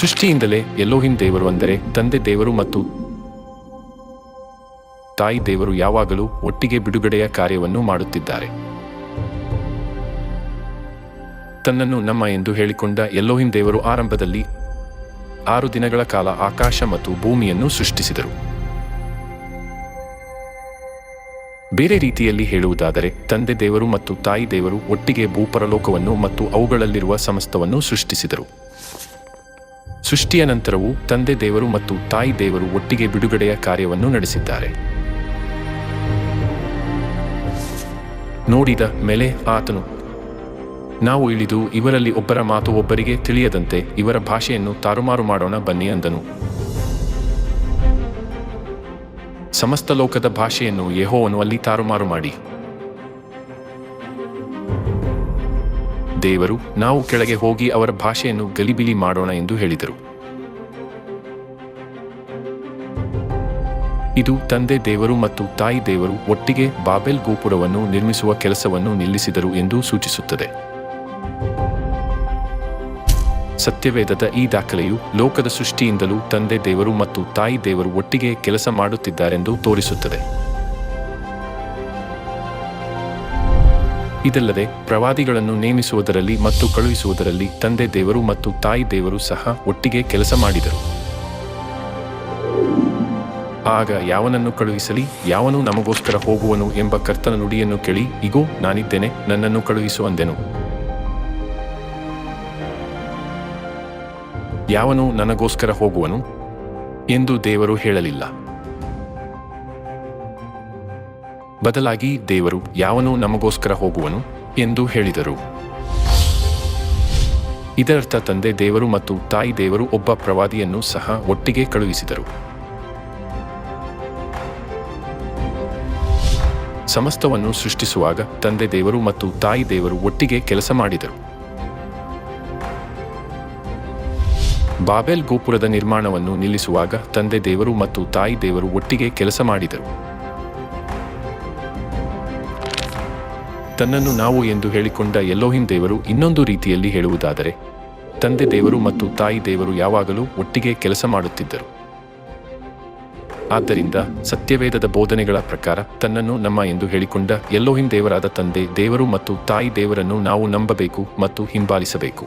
ಸೃಷ್ಟಿಯಿಂದಲೇ ಎಲ್ಲೋಹಿನ್ ದೇವರು ಅಂದರೆ ತಂದೆ ದೇವರು ಮತ್ತು ತಾಯಿ ದೇವರು ಯಾವಾಗಲೂ ಒಟ್ಟಿಗೆ ಬಿಡುಗಡೆಯ ಕಾರ್ಯವನ್ನು ಮಾಡುತ್ತಿದ್ದಾರೆ. ತನ್ನನ್ನು ನಮ್ಮ ಎಂದು ಹೇಳಿಕೊಂಡ ಎಲ್ಲೋಹಿನ್ ದೇವರು ಆರಂಭದಲ್ಲಿ ಆರು ದಿನಗಳ ಕಾಲ ಆಕಾಶ ಮತ್ತು ಭೂಮಿಯನ್ನು ಸೃಷ್ಟಿಸಿದರು. ಬೇರೆ ರೀತಿಯಲ್ಲಿ ಹೇಳುವುದಾದರೆ ತಂದೆ ದೇವರು ಮತ್ತು ತಾಯಿ ದೇವರು ಒಟ್ಟಿಗೆ ಭೂಪರಲೋಕವನ್ನು ಮತ್ತು ಅವುಗಳಲ್ಲಿರುವ ಸಮಸ್ತವನ್ನು ಸೃಷ್ಟಿಸಿದರು. ಸೃಷ್ಟಿಯ ನಂತರವೂ ತಂದೆ ದೇವರು ಮತ್ತು ತಾಯಿ ದೇವರು ಒಟ್ಟಿಗೆ ಬಿಡುಗಡೆಯ ಕಾರ್ಯವನ್ನು ನಡೆಸಿದ್ದಾರೆ. ನೋಡಿದ ಮೇಲೆ ಆತನು, ನಾವು ಇಳಿದು ಇವರಲ್ಲಿ ಒಬ್ಬರ ಮಾತು ಒಬ್ಬರಿಗೆ ತಿಳಿಯದಂತೆ ಇವರ ಭಾಷೆಯನ್ನು ತಾರುಮಾರು ಮಾಡೋಣ ಬನ್ನಿ ಅಂದನು. ಸಮಸ್ತ ಲೋಕದ ಭಾಷೆಯನ್ನು ಯೆಹೋವನು ಅಲ್ಲಿ ತಾರುಮಾರು ಮಾಡಿ. ದೇವರು, ನಾವು ಕೆಳಗೆ ಹೋಗಿ ಅವರ ಭಾಷೆಯನ್ನು ಗಲಿಬಿಲಿ ಮಾಡೋಣ ಎಂದು ಹೇಳಿದರು. ಇದು ತಂದೆ ದೇವರು ಮತ್ತು ತಾಯಿ ದೇವರು ಒಟ್ಟಿಗೆ ಬಾಬೆಲ್ ಗೋಪುರವನ್ನು ನಿರ್ಮಿಸುವ ಕೆಲಸವನ್ನು ನಿಲ್ಲಿಸಿದರು ಎಂದು ಸೂಚಿಸುತ್ತದೆ. ಸತ್ಯವೇದದ ಈ ದಾಖಲೆಯು ಲೋಕದ ಸೃಷ್ಟಿಯಿಂದಲೂ ತಂದೆ ದೇವರು ಮತ್ತು ತಾಯಿ ದೇವರು ಒಟ್ಟಿಗೆ ಕೆಲಸ ಮಾಡುತ್ತಿದ್ದಾರೆಂದು ತೋರಿಸುತ್ತದೆ. ಇದಲ್ಲದೆ ಪ್ರವಾದಿಗಳನ್ನು ನೇಮಿಸುವುದರಲ್ಲಿ ಮತ್ತು ಕಳುಹಿಸುವುದರಲ್ಲಿ ತಂದೆ ದೇವರು ಮತ್ತು ತಾಯಿ ದೇವರು ಸಹ ಒಟ್ಟಿಗೆ ಕೆಲಸ ಮಾಡಿದರು. ಆಗ ಯಾವನನ್ನು ಕಳುಹಿಸಲಿ? ಯಾವನು ನಮಗೋಸ್ಕರ ಹೋಗುವನು ಎಂಬ ಕರ್ತನ ನುಡಿಯನ್ನು ಕೇಳಿ, ಇಗೋ, ನಾನಿದ್ದೇನೆ, ನನ್ನನ್ನು ಕಳುಹಿಸು ಅಂದೆನು. ಯಾವನು ನನಗೋಸ್ಕರ ಹೋಗುವನು ಎಂದು ದೇವರು ಹೇಳಲಿಲ್ಲ. ಬದಲಾಗಿ ದೇವರು ಯಾವನು ನಮಗೋಸ್ಕರ ಹೋಗುವನು ಎಂದು ಹೇಳಿದರು. ಇದರರ್ಥ ತಂದೆ ದೇವರು ಮತ್ತು ತಾಯಿ ದೇವರು ಒಬ್ಬ ಪ್ರವಾದಿಯನ್ನು ಸಹ ಒಟ್ಟಿಗೆ ಕಳುಹಿಸಿದರು. ಸಮಸ್ತವನ್ನು ಸೃಷ್ಟಿಸುವಾಗ ತಂದೆ ದೇವರು ಮತ್ತು ತಾಯಿ ದೇವರು ಒಟ್ಟಿಗೆ ಕೆಲಸ ಮಾಡಿದರು. ಬಾಬೆಲ್ ಗೋಪುರದ ನಿರ್ಮಾಣವನ್ನು ನಿಲ್ಲಿಸುವಾಗ ತಂದೆ ದೇವರು ಮತ್ತು ತಾಯಿ ದೇವರು ಒಟ್ಟಿಗೆ ಕೆಲಸ ಮಾಡಿದರು. ತನ್ನನ್ನು ನಾವು ಎಂದು ಹೇಳಿಕೊಂಡ ಎಲ್ಲೋಹಿಂ ದೇವರು ಇನ್ನೊಂದು ರೀತಿಯಲ್ಲಿ ಹೇಳುವುದಾದರೆ, ತಂದೆ ದೇವರು ಮತ್ತು ತಾಯಿ ದೇವರು ಯಾವಾಗಲೂ ಒಟ್ಟಿಗೆ ಕೆಲಸ ಮಾಡುತ್ತಿದ್ದರು. ಆದ್ದರಿಂದ ಸತ್ಯವೇದದ ಬೋಧನೆಗಳ ಪ್ರಕಾರ ತನ್ನನ್ನು ನಮ್ಮ ಎಂದು ಹೇಳಿಕೊಂಡ ಎಲ್ಲೋಹಿಂ ದೇವರಾದ ತಂದೆ ದೇವರು ಮತ್ತು ತಾಯಿ ದೇವರನ್ನು ನಾವು ನಂಬಬೇಕು ಮತ್ತು ಹಿಂಬಾಲಿಸಬೇಕು.